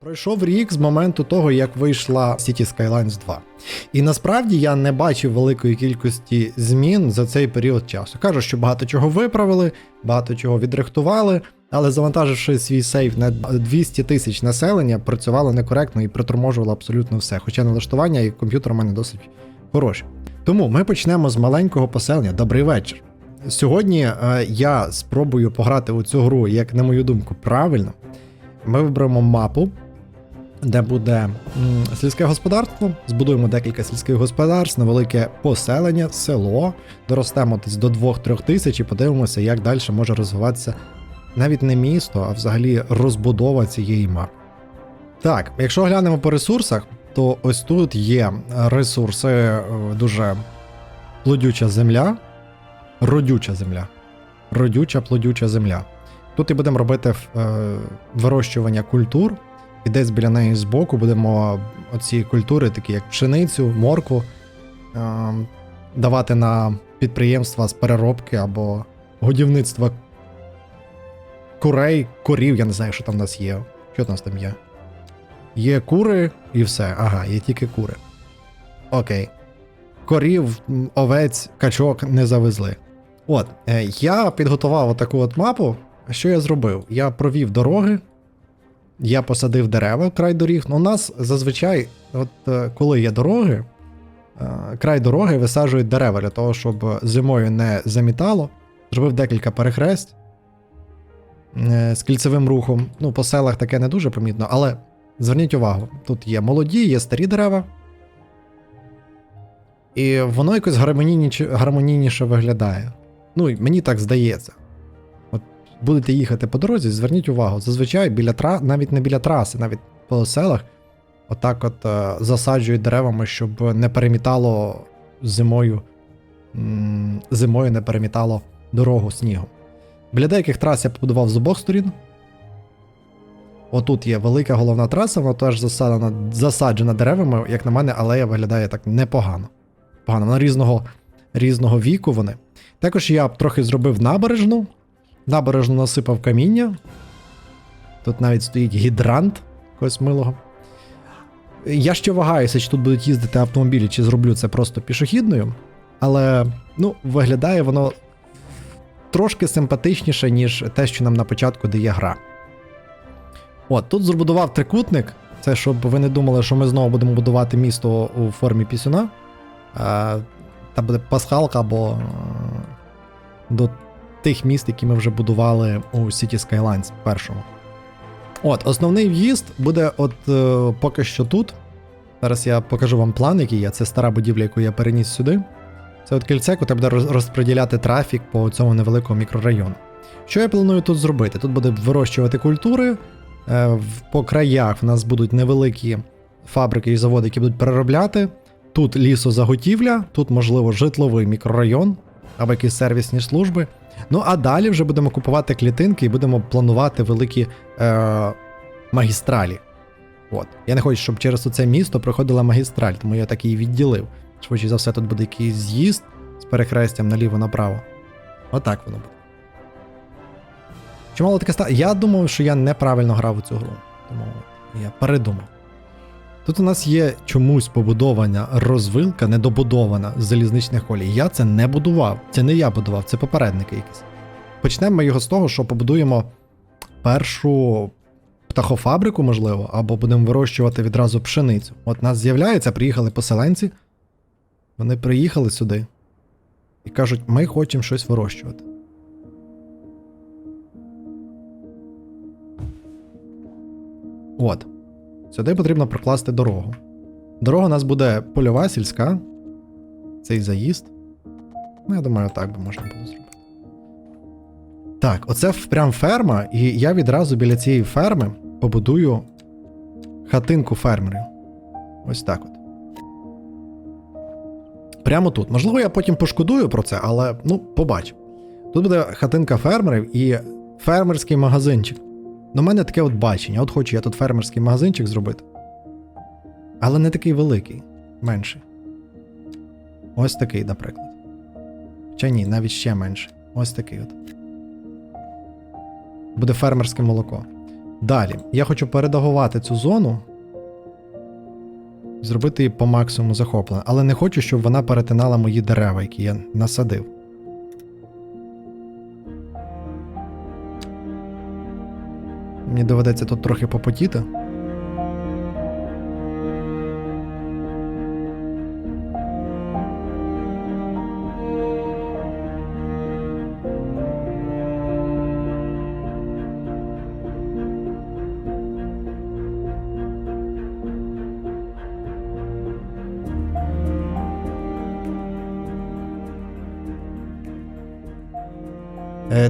Пройшов рік з моменту того, як вийшла City Skylines 2. І насправді я не бачив великої кількості змін за цей період часу. Кажу, що багато чого виправили, багато чого відрихтували, але завантаживши свій сейф на 200 тисяч населення, працювало некоректно і приторможувало абсолютно все. Хоча налаштування і комп'ютер у мене досить хороші. Тому ми почнемо з маленького поселення. Добрий вечір. Сьогодні е, я спробую пограти у цю гру, як на мою думку, правильно. Ми виберемо мапу, де буде сільське господарство. Збудуємо декілька сільських господарств, невелике поселення, село. Доростемо десь до 2-3 тисяч і подивимося, як далі може розвиватися навіть не місто, а взагалі розбудова цієї мапи. Так, якщо глянемо по ресурсах, то ось тут є ресурси, е, дуже плодюча земля, родюча земля. Родюча, плодюча земля. Тут і будемо робити е, вирощування культур, і десь біля неї збоку будемо оці культури, такі як пшеницю, моркву, е, давати на підприємства з переробки або годівництва курей, корів, я не знаю, що там в нас є. Що в нас там є? Є кури і все. Ага, є тільки кури. Окей. Корів, овець, качок не завезли. От, е, я підготував отаку от мапу. Що я зробив? Я провів дороги, я посадив дерева край доріг. Ну, у нас зазвичай, от е, коли є дороги, е, край дороги висаджують дерева для того, щоб зимою не замітало. Зробив декілька перехрест е, з кільцевим рухом. Ну, по селах таке не дуже помітно, але зверніть увагу: тут є молоді, є старі дерева. І воно якось гармонійніше, виглядає. Ну, мені так здається. Будете їхати по дорозі, зверніть увагу, зазвичай біля тра... навіть не біля траси, навіть по селах, отак от е, засаджують деревами, щоб не перемітало зимою, зимою не перемітало дорогу снігом. Біля деяких трас я побудував з обох сторін. Отут є велика головна траса, вона теж засаджена, засаджена деревами, як на мене, алея виглядає так непогано. Погано, вона різного, різного віку вони. Також я трохи зробив набережну. Набережну насипав каміння. Тут навіть стоїть гідрант якогось милого. Я ще вагаюся, чи тут будуть їздити автомобілі, чи зроблю це просто пішохідною. Але ну, виглядає воно трошки симпатичніше, ніж те, що нам на початку дає гра. От, тут збудував трикутник. Це щоб ви не думали, що ми знову будемо будувати місто у формі пісюна. Е, Та буде пасхалка або е, до тих міст, які ми вже будували у City Skylines першому. От, основний в'їзд буде от е, поки що тут. Зараз я покажу вам план, який є. Це стара будівля, яку я переніс сюди. Це от кільце, яке буде розподіляти трафік по цьому невеликому мікрорайону. Що я планую тут зробити? Тут буде вирощувати культури. Е, по краях в нас будуть невеликі фабрики і заводи, які будуть переробляти. Тут лісозаготівля, тут, можливо, житловий мікрорайон або якісь сервісні служби. Ну а далі вже будемо купувати клітинки і будемо планувати великі е, магістралі. От. Я не хочу, щоб через це місто проходила магістраль, тому я так її відділив. Швидше за все, тут буде якийсь з'їзд з перехрестям наліво-направо. Отак воно буде. Чимало таке ста. Я думав, що я неправильно грав у цю гру. Тому я передумав. Тут у нас є чомусь побудована розвилка, недобудована з залізничних колій. Я це не будував. Це не я будував, це попередники якісь. Почнемо ми його з того, що побудуємо першу птахофабрику, можливо, або будемо вирощувати відразу пшеницю. От нас з'являється, приїхали поселенці. Вони приїхали сюди і кажуть, ми хочемо щось вирощувати. От. Сюди потрібно прокласти дорогу. Дорога у нас буде польова, сільська. Цей заїзд. Ну, я думаю, так би можна було зробити. Так, оце прям ферма, і я відразу біля цієї ферми побудую хатинку фермерів. Ось так от. Прямо тут. Можливо, я потім пошкодую про це, але ну, побачимо. Тут буде хатинка фермерів і фермерський магазинчик. Ну, мене таке от бачення. От хочу я тут фермерський магазинчик зробити. Але не такий великий, менший. Ось такий, наприклад. Чи ні, навіть ще менший. Ось такий от. Буде фермерське молоко. Далі, я хочу передагувати цю зону. Зробити її по максимуму захоплення, але не хочу, щоб вона перетинала мої дерева, які я насадив. Мені доведеться тут трохи попотіти.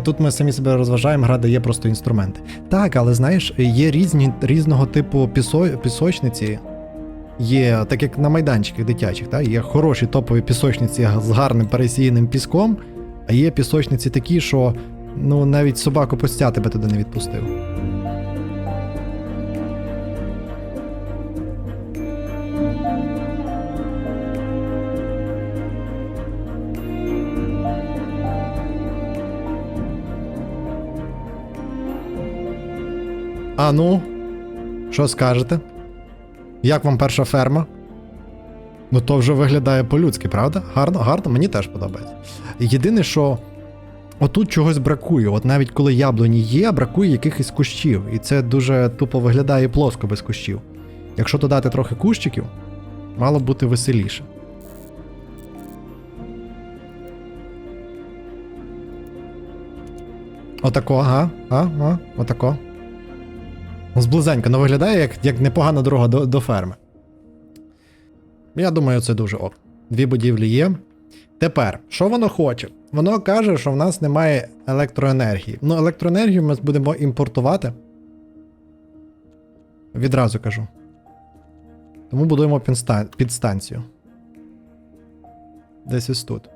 Тут ми самі себе розважаємо, гра дає просто інструменти. Так, але знаєш, є різні різного типу пісо, пісочниці. Є, так як на майданчиках дитячих, так? є хороші топові пісочниці з гарним пересіяним піском, а є пісочниці такі, що ну, навіть собаку постя тебе туди не відпустив. А ну, що скажете? Як вам перша ферма? Ну то вже виглядає по-людськи, правда? Гарно, гарно, мені теж подобається. Єдине, що отут чогось бракує. От навіть коли яблуні є, бракує якихось кущів. І це дуже тупо виглядає плоско без кущів. Якщо додати трохи кущиків, мало б бути веселіше. Отако, ага, а, а, отако. Ну, Зблизенько, ну виглядає як, як непогана дорога до, до ферми. Я думаю, це дуже ок. Дві будівлі є. Тепер, що воно хоче? Воно каже, що в нас немає електроенергії. Ну, електроенергію ми будемо імпортувати. Відразу кажу. Тому будуємо підстанцію. Десь ось тут.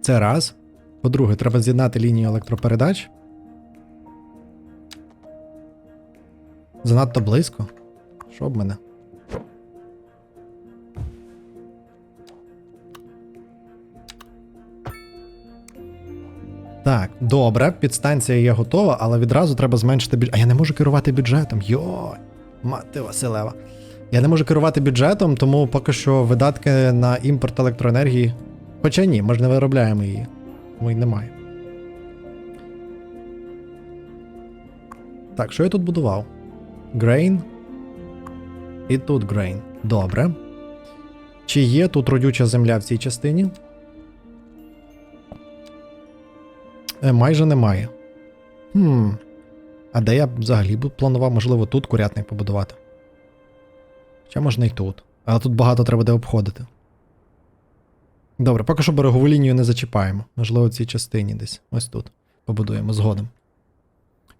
Це раз. По-друге, треба з'єднати лінію електропередач. Занадто близько. Що б мене? Так, добре, підстанція є готова, але відразу треба зменшити бюджет. А я не можу керувати бюджетом. Йой, мати Василева. Я не можу керувати бюджетом, тому поки що видатки на імпорт електроенергії. Хоча ні, ми ж не виробляємо її. Тому й немає. Так, що я тут будував? Grain. І тут grain. Добре. Чи є тут родюча земля в цій частині? Е, майже немає. Хм. А де я взагалі планував, можливо, тут курятник побудувати. Ще можна і тут. Але тут багато треба де обходити. Добре, поки що берегову лінію не зачіпаємо. Можливо, в цій частині десь. Ось тут. Побудуємо згодом.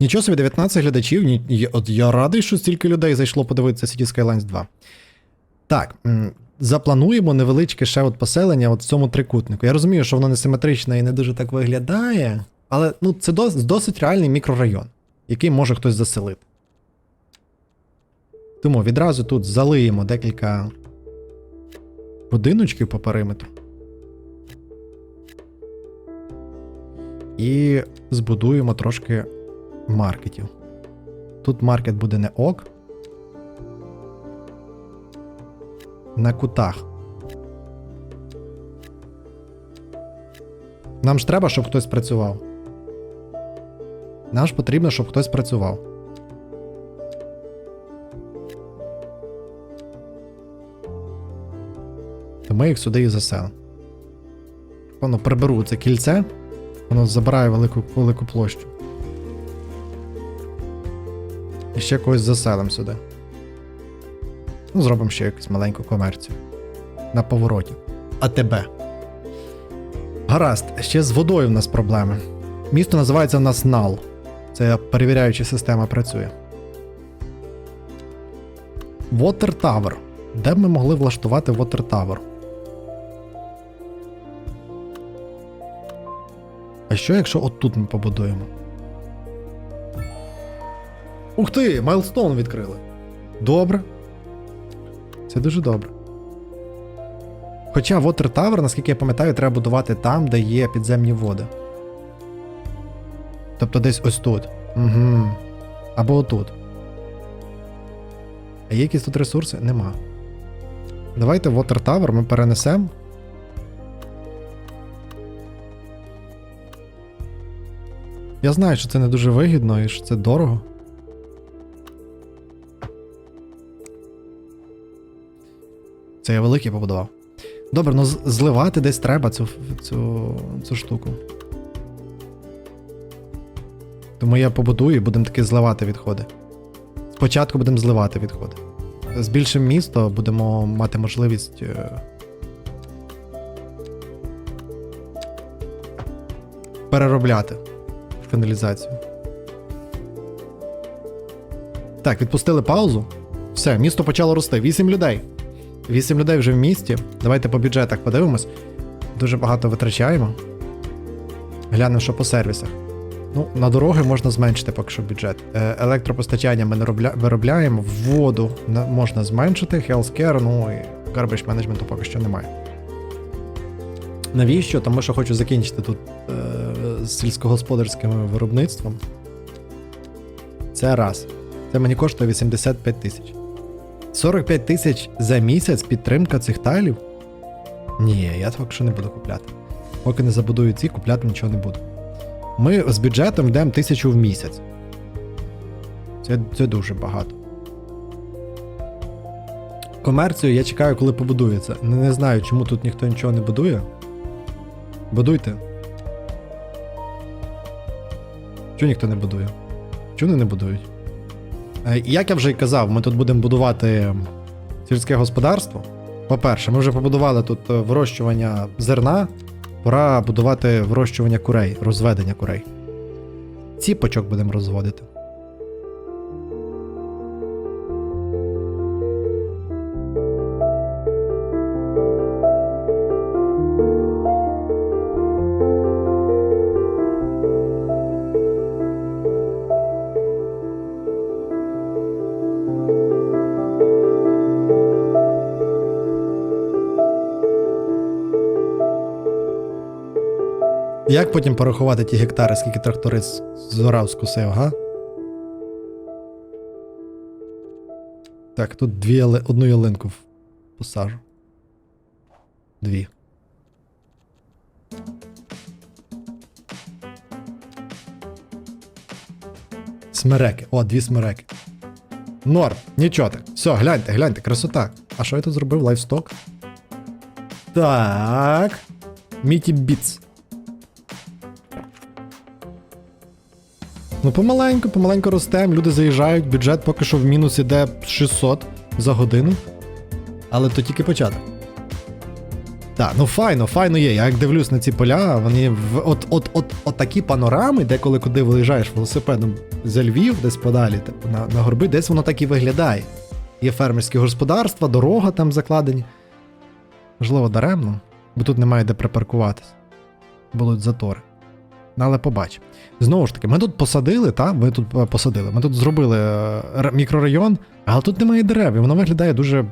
Нічого собі, 19 глядачів. От я радий, що стільки людей зайшло подивитися City Skylines 2. Так, заплануємо невеличке ще от поселення от в цьому трикутнику. Я розумію, що воно не симетричне і не дуже так виглядає, але ну, це дос, досить реальний мікрорайон, який може хтось заселити. Тому відразу тут залиємо декілька будиночків по периметру. І збудуємо трошки маркетів. Тут маркет буде не ок. На кутах. Нам ж треба, щоб хтось працював. Нам ж потрібно, щоб хтось працював. То ми їх сюди і заселимо. Воно приберу це кільце, воно забирає велику, велику площу. І ще когось заселимо сюди. Ну, зробимо ще якусь маленьку комерцію. На повороті. А тебе. Гаразд, ще з водою в нас проблеми. Місто називається нас Нал. Це перевіряюча система працює. Water Tower. Де б ми могли влаштувати Water Tower? А що, якщо отут ми побудуємо? Ух ти! Майлстоун відкрили. Добре. Це дуже добре. Хоча Water Tower, наскільки я пам'ятаю, треба будувати там, де є підземні води. Тобто десь ось тут. Угу. Або отут. А є якісь тут ресурси? Нема. Давайте Water Tower ми перенесемо. Я знаю, що це не дуже вигідно і що це дорого. Це я великий побудував. Добре, ну зливати десь треба цю, цю, цю штуку. Тому я побудую і будемо таки зливати відходи. Спочатку будемо зливати відходи. Збільшимо місто, будемо мати можливість. е, Переробляти каналізацію. Так, відпустили паузу. Все, місто почало рости. Вісім людей. Вісім людей вже в місті. Давайте по бюджетах подивимось. Дуже багато витрачаємо. Глянемо, що по сервісах. Ну, на дороги можна зменшити поки що бюджет. Е, електропостачання ми не робля... виробляємо, воду можна зменшити, healthcare, ну і garbage management поки що немає. Навіщо? Тому що хочу закінчити тут е... сільськогосподарським виробництвом. Це раз. Це мені коштує 85 тисяч. 45 тисяч за місяць підтримка цих тайлів? Ні, я поки що не буду купляти. Поки не забудую ці, купляти нічого не буду. Ми з бюджетом йдемо тисячу в місяць. Це, це дуже багато. Комерцію я чекаю, коли побудується. Не, знаю, чому тут ніхто нічого не будує. Будуйте. Чого ніхто не будує? Вони не будують? Е, Як я вже й казав, ми тут будемо будувати сільське господарство. По-перше, ми вже побудували тут е, вирощування зерна. Пора будувати вирощування курей, розведення курей. Ціпочок будемо розводити. Як потім порахувати ті гектари, скільки тракторець зорав скусив, га? Так, тут дві одну ялинку посажу. Дві. Смереки. О, дві смереки. Норм, нічого так. Все, гляньте, гляньте, красота. А що я тут зробив? Лайфсток? Так. Міті Біц. Ну, помаленьку, помаленьку ростемо, люди заїжджають, бюджет поки що в мінус іде 600 за годину. Але то тільки початок. Так, ну файно, файно є. Я як дивлюсь на ці поля, вони в от, от, от, от такі панорами, деколи куди виїжджаєш велосипедом за Львів, десь подалі, типу, на, на горби, десь воно так і виглядає. Є фермерські господарства, дорога там закладені. Можливо, даремно, бо тут немає де припаркуватись. Будуть затори. Ну, але побач. Знову ж таки, ми тут посадили, та? Ми тут е, посадили. Ми тут зробили е, мікрорайон, але тут немає дерев, і воно виглядає дуже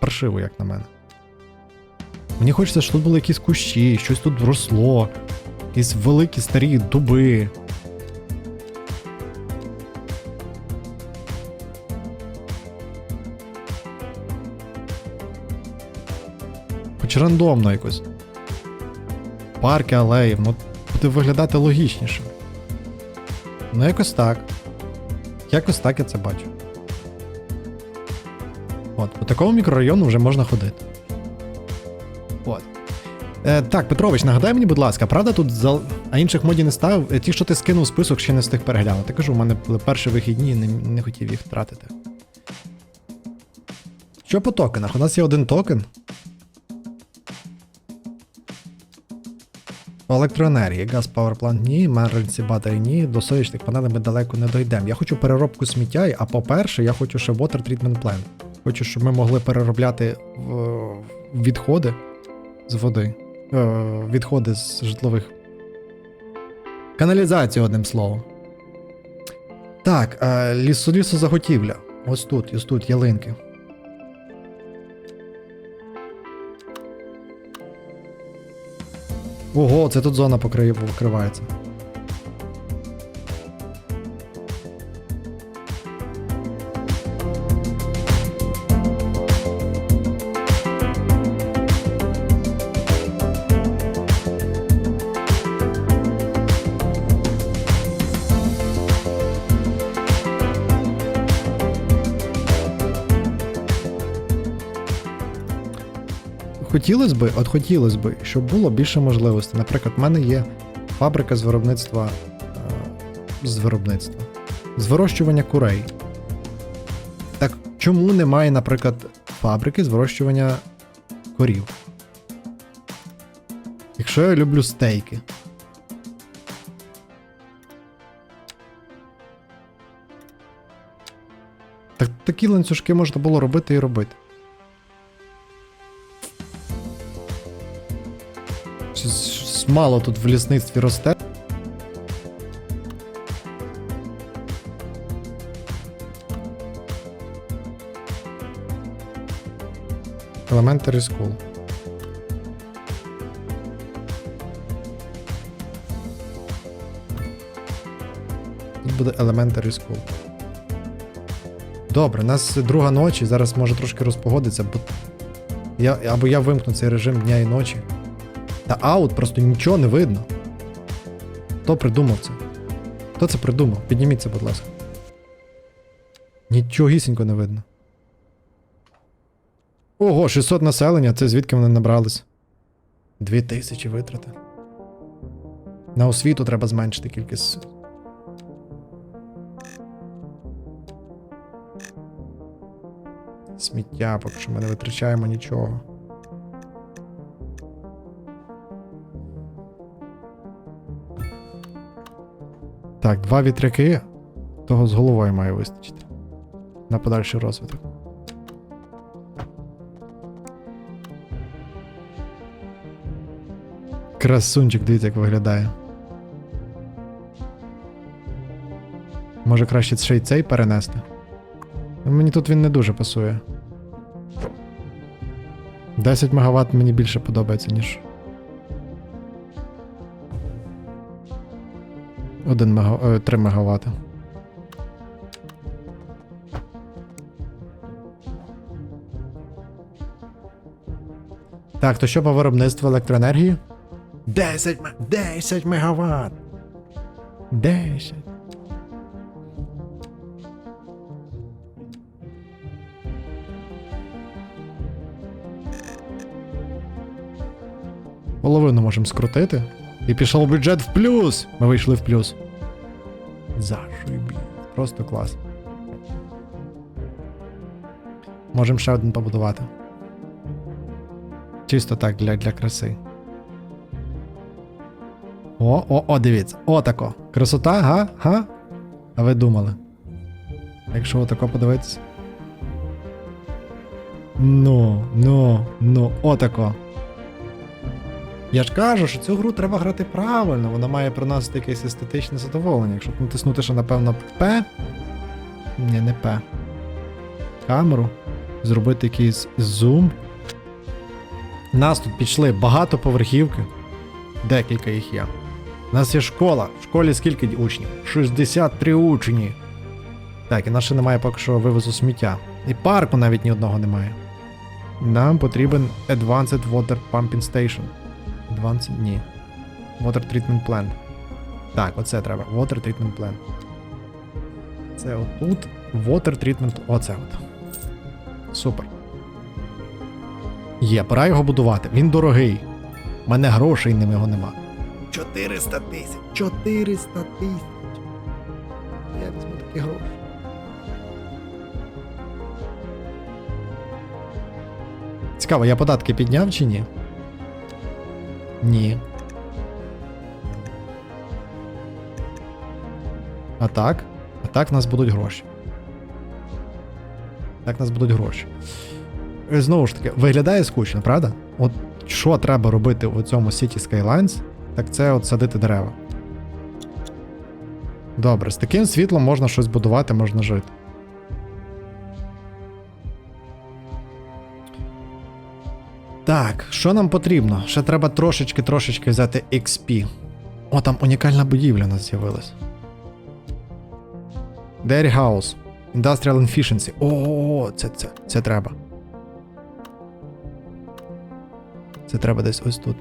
паршиво, як на мене. Мені хочеться, щоб тут були якісь кущі, щось тут росло, якісь великі старі дуби. Хоч рандомно якось. Парки, алеї, ну буде виглядати логічніше. Ну, якось так. Якось так я це бачу. От, по такому мікрорайону вже можна ходити. От. Е, так, Петрович, нагадай мені, будь ласка, правда тут зал... а інших модів не ставив? Е, Ті, що ти скинув список, ще не встиг переглянути. Кажу, у мене були перші вихідні не, не хотів їх втратити. Що по токенах? У нас є один токен. Електроенергії, газ Powerplant ні, меренці батарей ні, до сонячних панелей ми далеко не дійдемо. Я хочу переробку сміття, а по-перше, я хочу ще Water Treatment Plant. Хочу, щоб ми могли переробляти відходи з води, е, відходи з житлових. Каналізацію, одним словом. Так, е, лісо, лісозаготівля. Ось тут, ось тут, ялинки. Ого, це тут зона покриє, покривається. Хотілося би, от хотілося би, щоб було більше можливостей. Наприклад, в мене є фабрика з виробництва. е, З виробництва. З вирощування курей. Так чому немає, наприклад, фабрики з вирощування корів? Якщо я люблю стейки. Так такі ланцюжки можна було робити і робити. Мало тут в лісництві росте. Elementary School. Тут буде Elementary School. Добре, у нас друга ночі, зараз може трошки розпогодиться, бо я, або я вимкну цей режим дня і ночі. Та аут просто нічого не видно. Хто придумав це? Хто це придумав? Підніміться, будь ласка. Нічогісінько не видно. Ого, 600 населення, це звідки вони набрались? 2000 витрати. На освіту треба зменшити кількість. Сміття, поки що ми не витрачаємо нічого. Так, два вітряки. Того з головою має вистачити. На подальший розвиток. Красунчик, дивіться, як виглядає. Може краще ще й цей перенести? Ну, Мені тут він не дуже пасує. 10 МВт мені більше подобається, ніж. 1 мега... е, 3 МВт. Так, то що по виробництву електроенергії? 10 м- 10 МВт. 10. Половину можемо скрутити. І пішов бюджет в плюс. Ми вийшли в плюс. Зашибі. Просто клас. Можемо ще один побудувати. Чисто так для, для краси. О, о, о, дивіться. Отако. Красота, га? Га? А ви думали? Якщо отако подивитися. Ну, ну, ну, отако. Я ж кажу, що цю гру треба грати правильно, вона має приносити якесь естетичне задоволення. Якщо натиснути, що напевно П. Ні, не П. Камеру. Зробити якийсь зум. Нас тут пішли багатоповерхівки. Декілька їх є. У нас є школа. В школі скільки учнів? 63 учні. Так, і нас ще немає поки що вивозу сміття. І парку навіть ні одного немає. Нам потрібен Advanced Water Pumping Station. 20? Ні. Water Treatment Plant. Так, оце треба. Water Treatment Plant. Це отут. Water Treatment. Оце от. Супер. Є, пора його будувати. Він дорогий. У мене грошей ним його нема. 400 тисяч. 400 тисяч. Я візьму такі гроші. Цікаво, я податки підняв чи ні? Ні. А так? А так нас будуть гроші. Так нас будуть гроші. І Знову ж таки, виглядає скучно, правда? От що треба робити у цьому City Skylines, так це от садити дерева. Добре, з таким світлом можна щось будувати, можна жити. Так, що нам потрібно? Ще треба трошечки-трошечки взяти XP. О, там унікальна будівля у нас з'явилась. Dairy House. Industrial Efficiency. О, це, це, це треба. Це треба десь ось тут.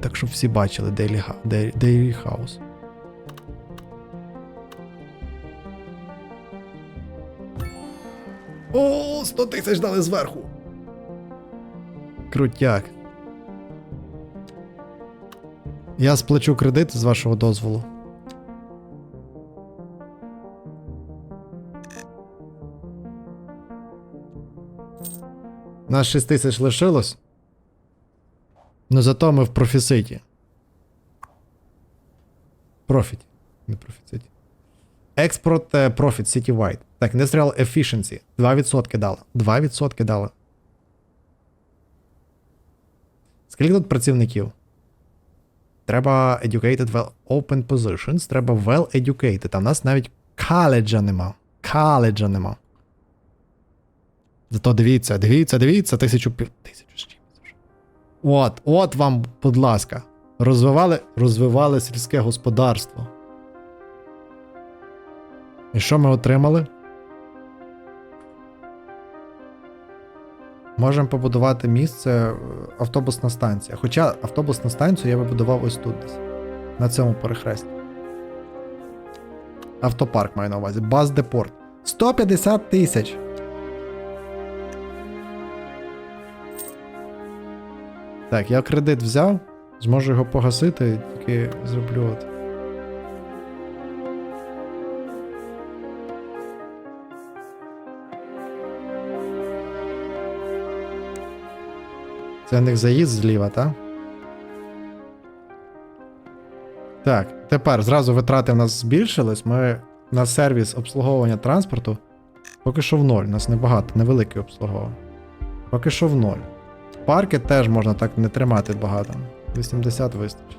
Так, щоб всі бачили Dairy, House. О, 100 тисяч дали зверху. Крутяк. Я сплачу кредит з вашого дозволу. Нас 6 тисяч лишилось. Ну зато ми в профіциті. Профіті. Не профіциті. Експорт е, профіт citywide. Так, Industrial Efficiency. 2% дали. 2% дали. Скільки тут працівників? Треба educated well open positions. Треба well educated. А в нас навіть коледжа нема. Коледжа нема. Зато дивіться, дивіться, дивіться, тисячу пів. Тисячу з. От, от вам, будь ласка. Розвивали, розвивали сільське господарство. І що ми отримали? Можемо побудувати місце е, автобусна станція. Хоча автобусну станцію я вибудував ось тут десь. На цьому перехресті. Автопарк маю на увазі. Баз депорт. 150 тисяч. Так, я кредит взяв. Зможу його погасити, тільки зроблю от. В них заїзд зліва, так? Так, тепер зразу витрати в нас збільшились. Ми на сервіс обслуговування транспорту поки що в ноль. У нас небагато, невелике обслуговування. Поки що в ноль. Парки теж можна так не тримати багато. 80 вистачить.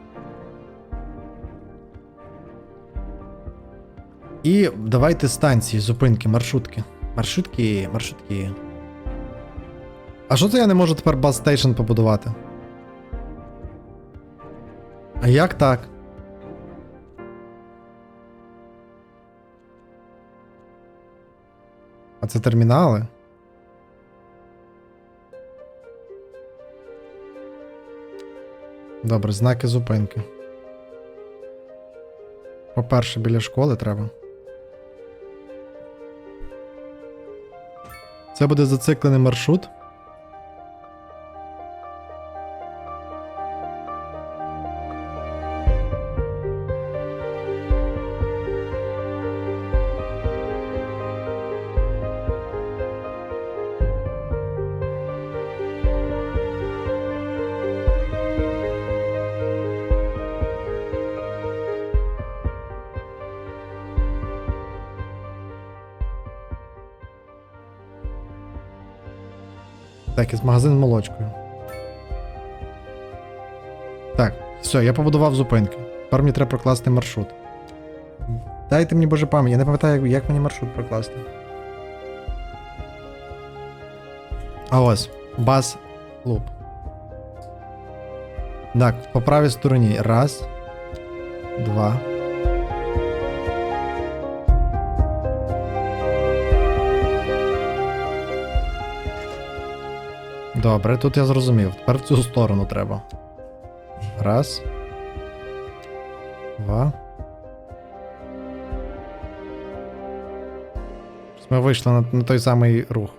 І давайте станції, зупинки, маршрутки. Маршрутки, маршрутки. А що це я не можу тепер бас стейшн побудувати? А як так? А це термінали? Добре, знаки зупинки. По-перше, біля школи треба. Це буде зациклений маршрут. Так, із магазин молочкою. Так, все, я побудував зупинки. Тепер мені треба прокласти маршрут. Дайте мені боже пам'ять, я не пам'ятаю, як, як мені маршрут прокласти. А ось, бас луп. Так, по правій стороні. Раз. Два. Добре, тут я зрозумів. Тепер в цю сторону треба. Раз. Два. Ми вийшли на, на той самий рух.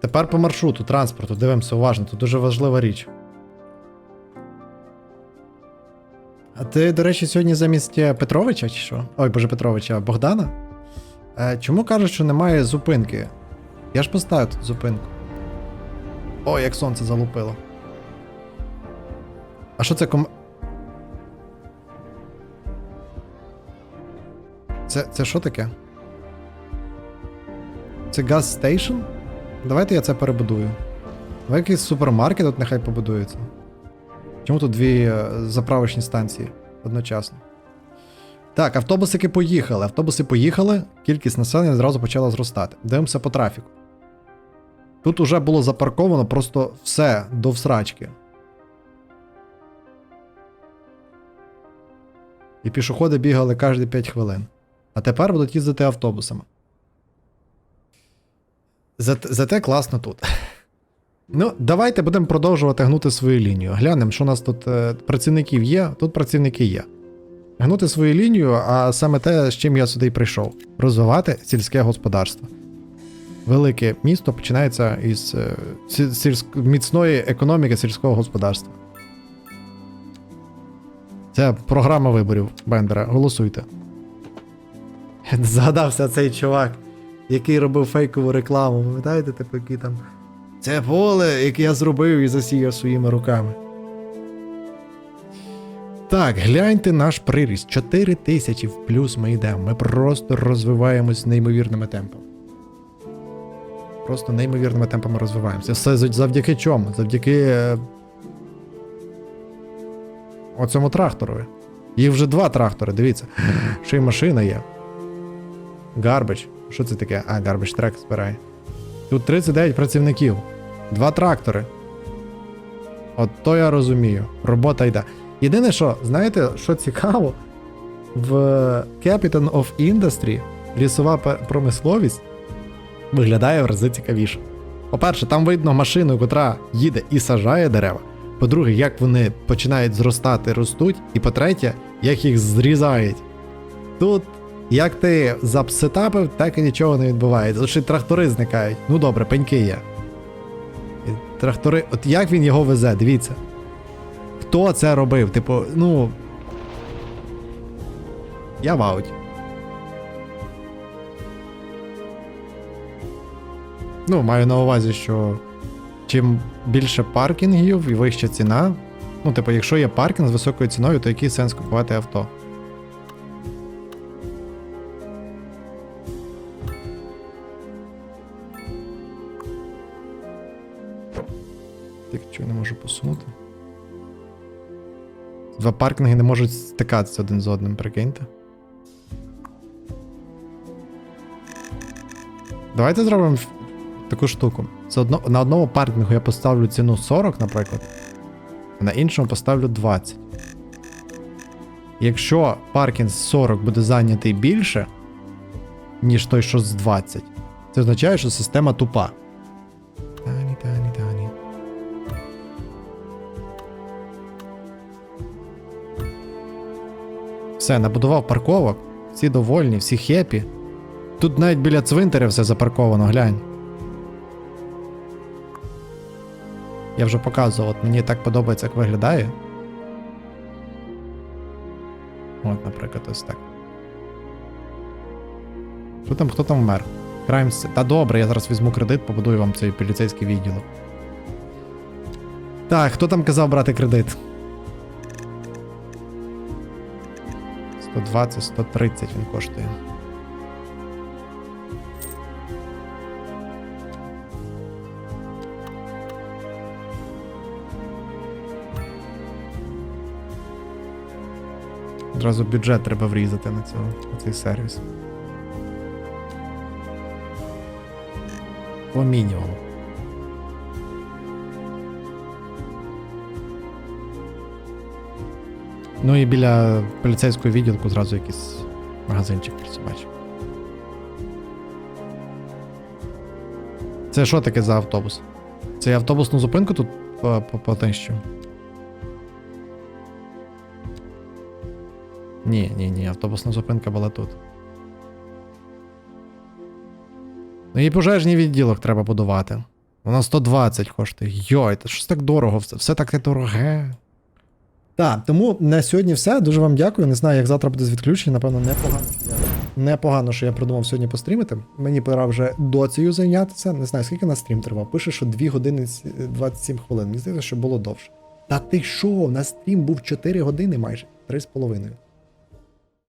Тепер по маршруту, транспорту, дивимося уважно, тут дуже важлива річ. Ти, до речі, сьогодні замість е, Петровича чи що? Ой, боже Петровича, Богдана? Е, чому кажуть, що немає зупинки? Я ж поставив тут зупинку. Ой, як сонце залупило. А що це ком. Це, це що таке? Це газ стейшн? Давайте я це перебудую. Давай якийсь супермаркет тут нехай побудується. Чому тут дві е, заправочні станції одночасно? Так, автобусики поїхали. Автобуси поїхали, кількість населення зразу почала зростати. Дивимося по трафіку. Тут уже було запарковано просто все до всрачки. І пішоходи бігали кожні 5 хвилин. А тепер будуть їздити автобусами. Зате, класно тут. Ну, давайте будемо продовжувати гнути свою лінію. Глянемо, що у нас тут е, працівників є. Тут працівники є. Гнути свою лінію, а саме те, з чим я сюди прийшов: розвивати сільське господарство. Велике місто починається із е, сіль- сільськ- міцної економіки сільського господарства. Це програма виборів Бендера. Голосуйте. Згадався цей чувак, який робив фейкову рекламу. Пам'ятаєте, типу, який там. Це поле, яке я зробив і засіяв своїми руками. Так, гляньте наш приріст. 4 тисячі в плюс ми йдемо. Ми просто розвиваємось неймовірними темпами. Просто неймовірними темпами розвиваємося. Все завдяки чому? Завдяки. е, Оцьому тракторові. Їх вже два трактори, дивіться. Ще й машина є. Гарбич. Що це таке? А, гарбич трек збирає. Тут 39 працівників. Два трактори. От то я розумію. Робота йде. Єдине, що, знаєте, що цікаво, в Capital of Industry лісова промисловість виглядає в рази цікавіше. По-перше, там видно машину, котра їде і сажає дерева. По-друге, як вони починають зростати, ростуть. І по-третє, як їх зрізають. Тут, як ти запсетапив, так і нічого не відбувається. Лише трактори зникають. Ну добре, пеньки є. Трактори, от як він його везе, дивіться. Хто це робив? Типу, ну. Я в ауті. Ну, маю на увазі, що чим більше паркінгів і вища ціна. Ну, типу, якщо є паркінг з високою ціною, то який сенс купувати авто? Посунути? Два паркінги не можуть стикатися один з одним, прикиньте. Давайте зробимо таку штуку. Це одно, на одному паркінгу я поставлю ціну 40, наприклад, а на іншому поставлю 20. Якщо паркінг з 40 буде зайнятий більше, ніж той, що з 20, це означає, що система тупа. Все, набудував парковок, всі довольні, всі хепі. Тут навіть біля цвинтаря все запарковано, глянь. Я вже показував, от мені так подобається, як виглядає. От, наприклад, ось так. Що там, хто там вмер? Краймс. Та добре, я зараз візьму кредит, побудую вам цей поліцейський відділок. Так, хто там казав брати кредит? 120, 130 він коштує. Одразу бюджет треба врізати на, цього, на цей сервіс. По мінімуму. Ну і біля поліцейського відділку зразу якийсь магазинчик бачив. Це що таке за автобус? Це автобусну зупинку тут по- по- потищу? Ні, ні, ні, автобусна зупинка була тут. Ну і пожежний відділок треба будувати. Воно 120 коштує. Йой, це щось так дорого, все, все таке дороге. Так, тому на сьогодні все. Дуже вам дякую. Не знаю, як завтра буде з відключення. Напевно, непогано. Непогано, що я придумав сьогодні пострімити. Мені пора вже доцею зайнятися. Не знаю, скільки на стрім тривав. Пише, що 2 години с- 27 хвилин. Мені здається, що було довше. Та ти що? На стрім був 4 години майже, 3,5.